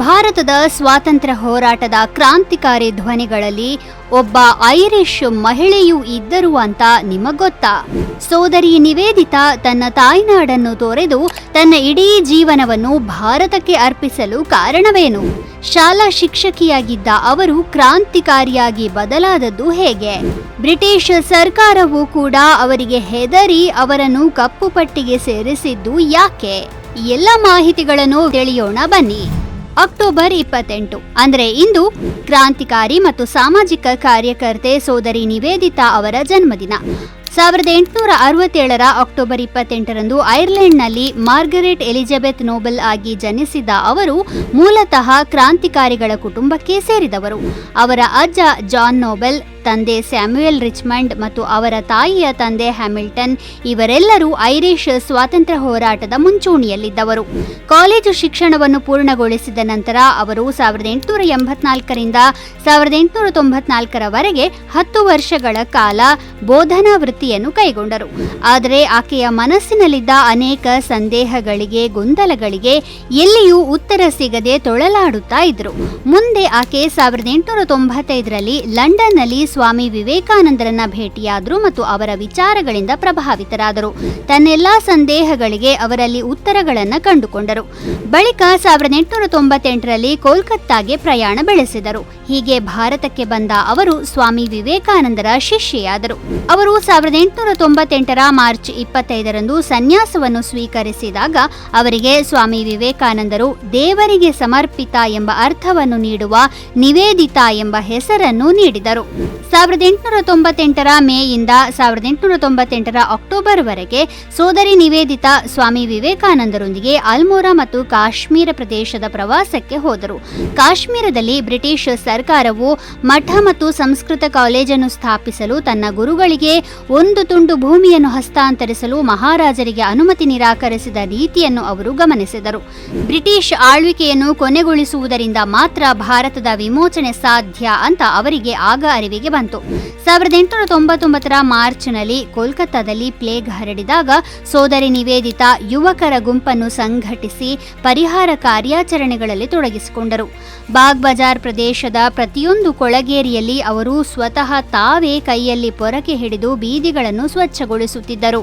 ಭಾರತದ ಸ್ವಾತಂತ್ರ್ಯ ಹೋರಾಟದ ಕ್ರಾಂತಿಕಾರಿ ಧ್ವನಿಗಳಲ್ಲಿ ಒಬ್ಬ ಐರಿಷ್ ಮಹಿಳೆಯೂ ಇದ್ದರು ಅಂತ ನಿಮಗೊತ್ತಾ. ಸೋದರಿ ನಿವೇದಿತಾ ತನ್ನ ತಾಯ್ನಾಡನ್ನು ತೊರೆದು ತನ್ನ ಇಡೀ ಜೀವನವನ್ನು ಭಾರತಕ್ಕೆ ಅರ್ಪಿಸಲು ಕಾರಣವೇನು? ಶಾಲಾ ಶಿಕ್ಷಕಿಯಾಗಿದ್ದ ಅವರು ಕ್ರಾಂತಿಕಾರಿಯಾಗಿ ಬದಲಾದದ್ದು ಹೇಗೆ? ಬ್ರಿಟಿಷ್ ಸರ್ಕಾರವು ಕೂಡ ಅವರಿಗೆ ಹೆದರಿ ಅವರನ್ನು ಕಪ್ಪು ಪಟ್ಟಿಗೆ ಸೇರಿಸಿದ್ದು ಯಾಕೆ? ಎಲ್ಲ ಮಾಹಿತಿಗಳನ್ನು ತಿಳಿಯೋಣ ಬನ್ನಿ. ಅಕ್ಟೋಬರ್ ಇಪ್ಪತ್ತೆಂಟು. ಅಂದ್ರೆ ಇಂದು ಕ್ರಾಂತಿಕಾರಿ ಮತ್ತು ಸಾಮಾಜಿಕ ಕಾರ್ಯಕರ್ತೆ ಸೋದರಿ ನಿವೇದಿತಾ ಅವರ ಜನ್ಮದಿನ. ಸಾವಿರದ ಎಂಟುನೂರ ಅರವತ್ತೇಳರ ಅಕ್ಟೋಬರ್ ಇಪ್ಪತ್ತೆಂಟರಂದು ಐರ್ಲೆಂಡ್ನಲ್ಲಿ ಮಾರ್ಗರೆಟ್ ಎಲಿಜಬೆತ್ ನೋಬೆಲ್ ಆಗಿ ಜನಿಸಿದ ಅವರು ಮೂಲತಃ ಕ್ರಾಂತಿಕಾರಿಗಳ ಕುಟುಂಬಕ್ಕೆ ಸೇರಿದವರು. ಅವರ ಅಜ್ಜ ಜಾನ್ ನೋಬೆಲ್, ತಂದೆ ಸ್ಯಾಮ್ಯುಯಲ್ ರಿಚ್ಮಂಡ್ ಮತ್ತು ಅವರ ತಾಯಿಯ ತಂದೆ ಹ್ಯಾಮಿಲ್ಟನ್ ಇವರೆಲ್ಲರೂ ಐರಿಷ್ ಸ್ವಾತಂತ್ರ್ಯ ಹೋರಾಟದ ಮುಂಚೂಣಿಯಲ್ಲಿದ್ದವರು. ಕಾಲೇಜು ಶಿಕ್ಷಣವನ್ನು ಪೂರ್ಣಗೊಳಿಸಿದ ನಂತರ ಅವರು ಸಾವಿರದ ಎಂಟುನೂರ ಎಂಬತ್ನಾಲ್ಕರಿಂದ ಸಾವಿರದ ಎಂಟುನೂರ ತೊಂಬತ್ನಾಲ್ಕರವರೆಗೆ ಹತ್ತು ವರ್ಷಗಳ ಕಾಲ ಬೋಧನಾ ವೃತ್ತಿಯನ್ನು ಕೈಗೊಂಡರು. ಆದರೆ ಆಕೆಯ ಮನಸ್ಸಿನಲ್ಲಿದ್ದ ಅನೇಕ ಸಂದೇಹಗಳಿಗೆ, ಗೊಂದಲಗಳಿಗೆ ಎಲ್ಲಿಯೂ ಉತ್ತರ ಸಿಗದೆ ತೊಳಲಾಡುತ್ತಾ ಇದ್ರು ಮುಂದೆ ಆಕೆ ಸಾವಿರದ ಎಂಟುನೂರ ತೊಂಬತ್ತೈದರಲ್ಲಿ ಲಂಡನ್ನಲ್ಲಿ ಸ್ವಾಮಿ ವಿವೇಕಾನಂದರನ್ನ ಭೇಟಿಯಾದರು ಮತ್ತು ಅವರ ವಿಚಾರಗಳಿಂದ ಪ್ರಭಾವಿತರಾದರು. ತನ್ನೆಲ್ಲಾ ಸಂದೇಹಗಳಿಗೆ ಅವರಲ್ಲಿ ಉತ್ತರಗಳನ್ನು ಕಂಡುಕೊಂಡರು. ಬಳಿಕ ಸಾವಿರದ ಎಂಟುನೂರ ತೊಂಬತ್ತೆಂಟರಲ್ಲಿ ಕೋಲ್ಕತ್ತಾಗೆ ಪ್ರಯಾಣ ಬೆಳೆಸಿದರು. ಹೀಗೆ ಭಾರತಕ್ಕೆ ಬಂದ ಅವರು ಸ್ವಾಮಿ ವಿವೇಕಾನಂದರ ಶಿಷ್ಯೆಯಾದರು. ಅವರು ಸಾವಿರದ ಎಂಟುನೂರ ತೊಂಬತ್ತೆಂಟರ ಮಾರ್ಚ್ ಇಪ್ಪತ್ತೈದರಂದು ಸನ್ಯಾಸವನ್ನು ಸ್ವೀಕರಿಸಿದಾಗ ಅವರಿಗೆ ಸ್ವಾಮಿ ವಿವೇಕಾನಂದರು ದೇವರಿಗೆ ಸಮರ್ಪಿತ ಎಂಬ ಅರ್ಥವನ್ನು ನೀಡುವ ನಿವೇದಿತ ಎಂಬ ಹೆಸರನ್ನು ನೀಡಿದರು. ಸಾವಿರದ ಎಂಟುನೂರ ತೊಂಬತ್ತೆಂಟರ ಮೇಯಿಂದ ಸಾವಿರದ ಎಂಟುನೂರ ತೊಂಬತ್ತೆಂಟರ ಅಕ್ಟೋಬರ್ವರೆಗೆ ಸೋದರಿ ನಿವೇದಿತ ಸ್ವಾಮಿ ವಿವೇಕಾನಂದರೊಂದಿಗೆ ಅಲ್ಮೋರಾ ಮತ್ತು ಕಾಶ್ಮೀರ ಪ್ರದೇಶದ ಪ್ರವಾಸಕ್ಕೆ ಹೋದರು. ಕಾಶ್ಮೀರದಲ್ಲಿ ಬ್ರಿಟಿಷ್ ಸರ್ಕಾರವು ಮಠ ಮತ್ತು ಸಂಸ್ಕೃತ ಕಾಲೇಜನ್ನು ಸ್ಥಾಪಿಸಲು ತನ್ನ ಗುರುಗಳಿಗೆ ಒಂದು ತುಂಡು ಭೂಮಿಯನ್ನು ಹಸ್ತಾಂತರಿಸಲು ಮಹಾರಾಜರಿಗೆ ಅನುಮತಿ ನಿರಾಕರಿಸಿದ ರೀತಿಯನ್ನು ಅವರು ಗಮನಿಸಿದರು. ಬ್ರಿಟಿಷ್ ಆಳ್ವಿಕೆಯನ್ನು ಕೊನೆಗೊಳಿಸುವುದರಿಂದ ಮಾತ್ರ ಭಾರತದ ವಿಮೋಚನೆ ಸಾಧ್ಯ ಅಂತ ಅವರಿಗೆ ಆಗ ಅರಿವಿಗೆ ಬಂತು. ಸಾವಿರದ ಎಂಟುನೂರ ತೊಂಬತ್ತೊಂಬತ್ತರ ಮಾರ್ಚ್ನಲ್ಲಿ ಕೋಲ್ಕತ್ತಾದಲ್ಲಿ ಪ್ಲೇಗ್ ಹರಡಿದಾಗ ಸೋದರಿ ನಿವೇದಿತ ಯುವಕರ ಗುಂಪನ್ನು ಸಂಘಟಿಸಿ ಪರಿಹಾರ ಕಾರ್ಯಾಚರಣೆಗಳಲ್ಲಿ ತೊಡಗಿಸಿಕೊಂಡರು. ಬಾಗ್ ಬಜಾರ್ ಪ್ರದೇಶದ ಪ್ರತಿಯೊಂದು ಕೊಳಗೇರಿಯಲ್ಲಿ ಅವರು ಸ್ವತಃ ತಾವೇ ಕೈಯಲ್ಲಿ ಪೊರಕೆ ಹಿಡಿದು ಬೀದಿಗಳನ್ನು ಸ್ವಚ್ಛಗೊಳಿಸುತ್ತಿದ್ದರು.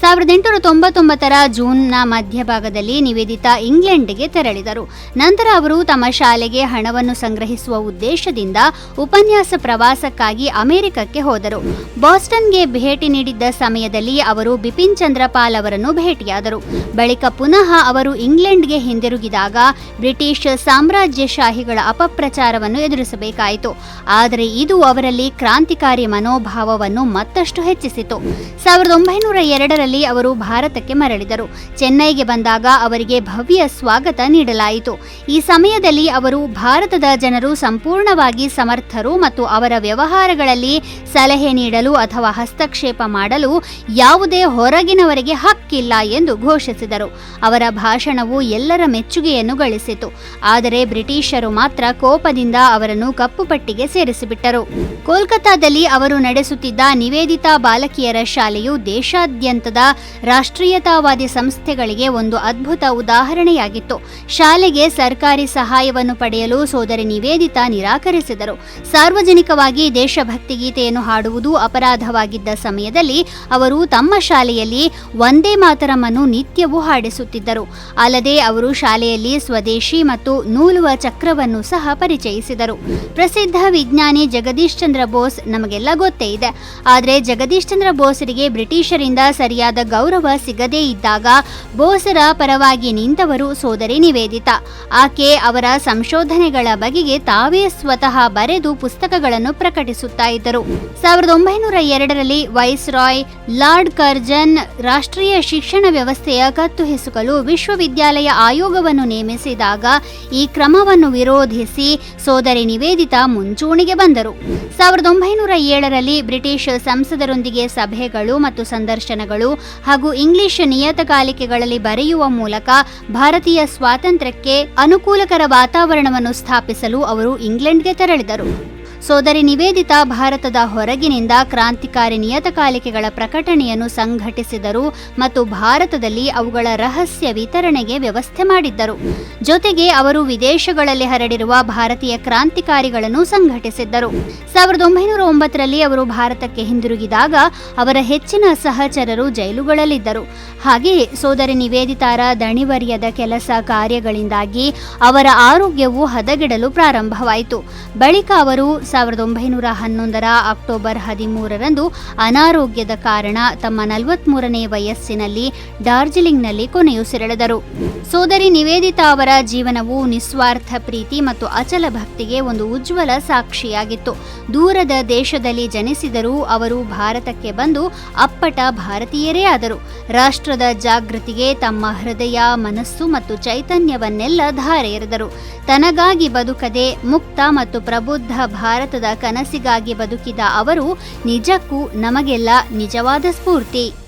ಸಾವಿರದ ಎಂಟುನೂರ ತೊಂಬತ್ತೊಂಬತ್ತರ ಜೂನ್ನ ಮಧ್ಯಭಾಗದಲ್ಲಿ ನಿವೇದಿತಾ ಇಂಗ್ಲೆಂಡ್ಗೆ ತೆರಳಿದರು. ನಂತರ ಅವರು ತಮ್ಮ ಶಾಲೆಗೆ ಹಣವನ್ನು ಸಂಗ್ರಹಿಸುವ ಉದ್ದೇಶದಿಂದ ಉಪನ್ಯಾಸ ಪ್ರವಾಸಕ್ಕಾಗಿ ಅಮೆರಿಕಕ್ಕೆ ಹೋದರು. ಬಾಸ್ಟನ್ಗೆ ಭೇಟಿ ನೀಡಿದ್ದ ಸಮಯದಲ್ಲಿ ಅವರು ಬಿಪಿನ್ ಚಂದ್ರಪಾಲ್ ಅವರನ್ನು ಭೇಟಿಯಾದರು. ಬಳಿಕ ಪುನಃ ಅವರು ಇಂಗ್ಲೆಂಡ್ಗೆ ಹಿಂದಿರುಗಿದಾಗ ಬ್ರಿಟಿಷ್ ಸಾಮ್ರಾಜ್ಯಶಾಹಿಗಳ ಅಪಪ್ರಚಾರವನ್ನು ಎದುರಿಸಬೇಕಾಯಿತು. ಆದರೆ ಇದು ಅವರಲ್ಲಿ ಕ್ರಾಂತಿಕಾರಿ ಮನೋಭಾವವನ್ನು ಮತ್ತಷ್ಟು ಹೆಚ್ಚಿಸಿತು ಸಾವಿರದ ಒಂಬೈನೂರ ಎರಡರಲ್ಲಿ ಅವರು ಭಾರತಕ್ಕೆ ಮರಳಿದರು. ಚೆನ್ನೈಗೆ ಬಂದಾಗ ಅವರಿಗೆ ಭವ್ಯ ಸ್ವಾಗತ ನೀಡಲಾಯಿತು. ಈ ಸಮಯದಲ್ಲಿ ಅವರು ಭಾರತದ ಜನರು ಸಂಪೂರ್ಣವಾಗಿ ಸಮರ್ಥರು ಮತ್ತು ಅವರ ವ್ಯವಹಾರಗಳಲ್ಲಿ ಸಲಹೆ ನೀಡಲು ಅಥವಾ ಹಸ್ತಕ್ಷೇಪ ಮಾಡಲು ಯಾವುದೇ ಹೊರಗಿನವರಿಗೆ ಹಕ್ಕಿಲ್ಲ ಎಂದು ಘೋಷಿಸಿದರು. ಅವರ ಭಾಷಣವು ಎಲ್ಲರ ಮೆಚ್ಚುಗೆಯನ್ನು ಗಳಿಸಿತು. ಆದರೆ ಬ್ರಿಟಿಷರು ಮಾತ್ರ ಕೋಪದಿಂದ ಅವರನ್ನು ಕಪ್ಪು ಪಟ್ಟಿಗೆ ಸೇರಿಸಿಬಿಟ್ಟರು. ಕೋಲ್ಕತ್ತಾದಲ್ಲಿ ಅವರು ನಡೆಸುತ್ತಿದ್ದ ನಿವೇದಿತಾ ಬಾಲಕಿಯರ ಶಾಲೆಯು ದೇಶಾದ್ಯಂತದ ರಾಷ್ಟ್ರೀಯತಾವಾದಿ ಸಂಸ್ಥೆಗಳಿಗೆ ಒಂದು ಅದ್ಭುತ ಉದಾಹರಣೆಯಾಗಿತ್ತು. ಶಾಲೆಗೆ ಸರ್ಕಾರಿ ಸಹಾಯವನ್ನು ಪಡೆಯಲು ಸೋದರಿ ನಿವೇದಿತಾ ನಿರಾಕರಿಸಿದರು. ಸಾರ್ವಜನಿಕವಾಗಿ ದೇಶಭಕ್ತಿ ಗೀತೆಯನ್ನು ಹಾಡುವುದು ಅಪರಾಧವಾಗಿದ್ದ ಸಮಯದಲ್ಲಿ ಅವರು ತಮ್ಮ ಶಾಲೆಯಲ್ಲಿ ಒಂದೇ ಮಾತರಮನ್ನು ನಿತ್ಯವೂ ಹಾಡಿಸುತ್ತಿದ್ದರು. ಅಲ್ಲದೆ ಅವರು ಶಾಲೆಯಲ್ಲಿ ಸ್ವದೇಶಿ ಮತ್ತು ನೂಲುವ ಚಕ್ರವನ್ನು ಸಹ ಪರಿಚಯಿಸಿದರು. ಪ್ರಸಿದ್ಧ ವಿಜ್ಞಾನಿ ಜಗದೀಶ್ ಚಂದ್ರ ಬೋಸ್ ನಮಗೆಲ್ಲ ಗೊತ್ತೇ ಇದೆ. ಆದರೆ ಜಗದೀಶ್ ಚಂದ್ರ ಬೋಸರಿಗೆ ಬ್ರಿಟಿಷರಿಂದ ಸರಿಯಾದ ಗೌರವ ಸಿಗದೇ ಇದ್ದಾಗ ಬೋಸರ ಪರವಾಗಿ ನಿಂತವರು ಸೋದರಿ ನಿವೇದಿತ. ಆಕೆ ಅವರ ಸಂಶೋಧನೆಗಳ ಬಗೆಗೆ ತಾವೇ ಸ್ವತಃ ಬರೆದು ಪುಸ್ತಕಗಳನ್ನು ಪ್ರಕಟಿಸುತ್ತಾ ಇದ್ದರು. ಸಾವಿರದ ಒಂಬೈನೂರ ಎರಡರಲ್ಲಿ ವೈಸ್ ರಾಯ್ ಲಾರ್ಡ್ ಕರ್ಜನ್ ರಾಷ್ಟ್ರೀಯ ಶಿಕ್ಷಣ ವ್ಯವಸ್ಥೆಯ ಕತ್ತು ಹಿಸುಕಲು ವಿಶ್ವವಿದ್ಯಾಲಯ ಆಯೋಗವನ್ನು ನೇಮಿಸಿದಾಗ ಈ ಕ್ರಮವನ್ನು ವಿರೋಧಿಸಿ ಸೋದರಿ ನಿವೇದಿತ ಮುಂಚೂಣಿಗೆ ಬಂದರು. ಸಾವಿರದ ಒಂಬೈನೂರ ಏಳರಲ್ಲಿ ಬ್ರಿಟಿಷ್ ಸಂಸದರೊಂದಿಗೆ ಸಭೆಗಳು ಮತ್ತು ಸಂದರ್ಶನಗಳು ಹಾಗೂ ಇಂಗ್ಲಿಷ್ ನಿಯತಕಾಲಿಕೆಗಳಲ್ಲಿ ಬರೆಯುವ ಮೂಲಕ ಭಾರತೀಯ ಸ್ವಾತಂತ್ರ್ಯಕ್ಕೆ ಅನುಕೂಲಕರ ವಾತಾವರಣವನ್ನು ಸ್ಥಾಪಿಸಲು ಅವರು ಇಂಗ್ಲೆಂಡ್ಗೆ ತೆರಳಿದರು. ಸೋದರಿ ನಿವೇದಿತಾ ಭಾರತದ ಹೊರಗಿನಿಂದ ಕ್ರಾಂತಿಕಾರಿ ನಿಯತಕಾಲಿಕೆಗಳ ಪ್ರಕಟಣೆಯನ್ನು ಸಂಘಟಿಸಿದರು ಮತ್ತು ಭಾರತದಲ್ಲಿ ಅವುಗಳ ರಹಸ್ಯ ವಿತರಣೆಗೆ ವ್ಯವಸ್ಥೆ ಮಾಡಿದ್ದರು. ಜೊತೆಗೆ ಅವರು ವಿದೇಶಗಳಲ್ಲಿ ಹರಡಿರುವ ಭಾರತೀಯ ಕ್ರಾಂತಿಕಾರಿಗಳನ್ನು ಸಂಘಟಿಸಿದ್ದರು. ಸಾವಿರದ ಒಂಬೈನೂರ ಒಂಬತ್ತರಲ್ಲಿ ಅವರು ಭಾರತಕ್ಕೆ ಹಿಂದಿರುಗಿದಾಗ ಅವರ ಹೆಚ್ಚಿನ ಸಹಚರರು ಜೈಲುಗಳಲ್ಲಿದ್ದರು. ಹಾಗೆಯೇ ಸೋದರಿ ನಿವೇದಿತಾರ ದಣಿವರಿಯದ ಕೆಲಸ ಕಾರ್ಯಗಳಿಂದಾಗಿ ಅವರ ಆರೋಗ್ಯವು ಹದಗೆಡಲು ಪ್ರಾರಂಭವಾಯಿತು. ಬಳಿಕ ಅವರು ಸಾವಿರದ ಒಂಬೈನೂರ ಹನ್ನೊಂದರ ಅಕ್ಟೋಬರ್ ಹದಿಮೂರರಂದು ಅನಾರೋಗ್ಯದ ಕಾರಣ ತಮ್ಮ ನಲವತ್ಮೂರನೇ ವಯಸ್ಸಿನಲ್ಲಿ ಡಾರ್ಜಿಲಿಂಗ್ನಲ್ಲಿ ಕೊನೆಯುಸಿರೆಳೆದರು ಸೋದರಿ ನಿವೇದಿತಾ ಅವರ ಜೀವನವು ನಿಸ್ವಾರ್ಥ ಪ್ರೀತಿ ಮತ್ತು ಅಚಲ ಭಕ್ತಿಗೆ ಒಂದು ಉಜ್ವಲ ಸಾಕ್ಷಿಯಾಗಿತ್ತು. ದೂರದ ದೇಶದಲ್ಲಿ ಜನಿಸಿದರೂ ಅವರು ಭಾರತಕ್ಕೆ ಬಂದು ಅಪ್ಪಟ ಭಾರತೀಯರೇ ಆದರು. ರಾಷ್ಟ್ರದ ಜಾಗೃತಿಗೆ ತಮ್ಮ ಹೃದಯ, ಮನಸ್ಸು ಮತ್ತು ಚೈತನ್ಯವನ್ನೆಲ್ಲ ಧಾರೆ ಎರೆದರು ತನಗಾಗಿ ಬದುಕದೆ ಮುಕ್ತ ಮತ್ತು ಪ್ರಬುದ್ಧ ಭಾರತದ ಕನಸಿಗಾಗಿ ಬದುಕಿದ ಅವರು ನಿಜಕ್ಕೂ ನಮಗೆಲ್ಲ ನಿಜವಾದ ಸ್ಫೂರ್ತಿ.